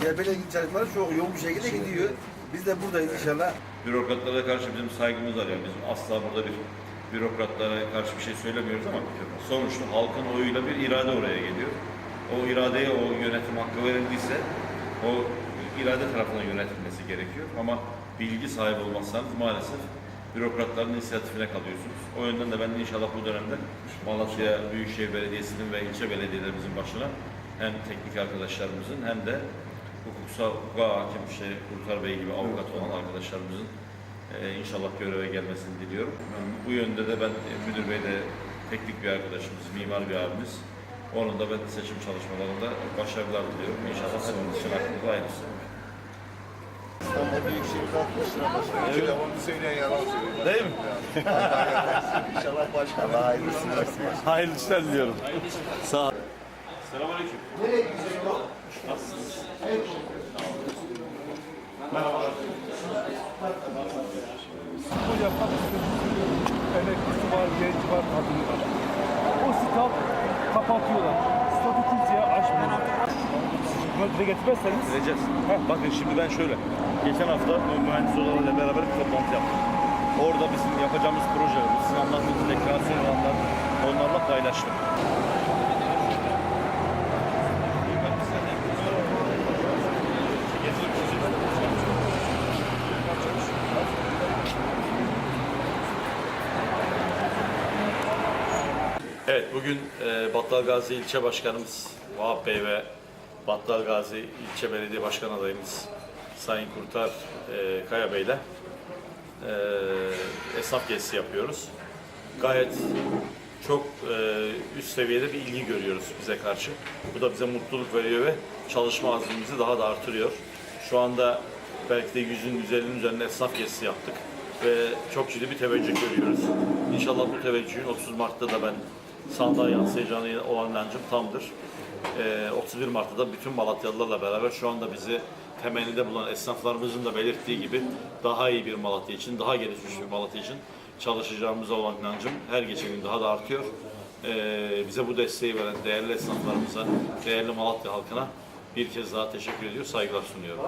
CHP'yle ilgili çalışmalar çok yoğun bir şekilde gidiyor. Biz de buradayız inşallah. Bürokratlara karşı bizim saygımız var yani bizim asla burada bir bürokratlara karşı bir şey söylemiyoruz ama sonuçta halkın oyuyla bir irade oraya geliyor. O iradeye o yönetim hakkı verildiyse o irade tarafından yönetilmesi gerekiyor ama bilgi sahibi olmazsanız maalesef bürokratların inisiyatifine kalıyorsunuz. O yönden de ben de inşallah bu dönemde Malatya Büyükşehir Belediyesi'nin ve ilçe belediyelerimizin başına hem teknik arkadaşlarımızın hem de hukuksal hukuka hakim işte Kurtar Bey gibi avukat olan arkadaşlarımızın e, inşallah göreve gelmesini diliyorum. Bu yönde de ben e, müdür bey de teknik bir arkadaşımız, mimar bir abimiz. Onun da ben seçim çalışmalarında başarılar diliyorum. İnşallah hepimiz için aklımızda aynısı. İstanbul Büyükşehir sıra başına. Evet. Onu söyleyen yalan söylüyor. Değil mi? İnşallah başkanı hayırlısı versin. Hayırlı işler diliyorum. Sağ ol. Selamünaleyküm. spor yapmak istedim. Emeklisi var, genci var, kadını var. O stat kapatıyorlar. Statü kimseye açmıyor. Dile getirmezseniz Recep, bakın şimdi ben şöyle. Geçen hafta mühendis odalarıyla beraber bir toplantı yaptık. Orada bizim yapacağımız projeler, sizin anlattığınız deklarasyon alanlar onlarla paylaştım. Evet, bugün e, Battal Gazi İlçe Başkanımız Vahap Bey ve Battal Gazi İlçe Belediye Başkan adayımız Sayın Kurtar e, Kaya Bey'le e, esnaf gezisi yapıyoruz. Gayet çok e, üst seviyede bir ilgi görüyoruz bize karşı. Bu da bize mutluluk veriyor ve çalışma azmimizi daha da artırıyor. Şu anda belki de yüzün güzelinin üzerine esnaf gezisi yaptık ve çok ciddi bir teveccüh görüyoruz. İnşallah bu teveccühün 30 Mart'ta da ben sandığa yansıyacağına olan inancım tamdır. Ee, 31 Mart'ta da bütün Malatyalılarla beraber şu anda bizi temennide bulan esnaflarımızın da belirttiği gibi daha iyi bir Malatya için, daha gelişmiş bir Malatya için çalışacağımıza olan inancım her geçen gün daha da artıyor. Ee, bize bu desteği veren değerli esnaflarımıza, değerli Malatya halkına bir kez daha teşekkür ediyor, saygılar sunuyorum.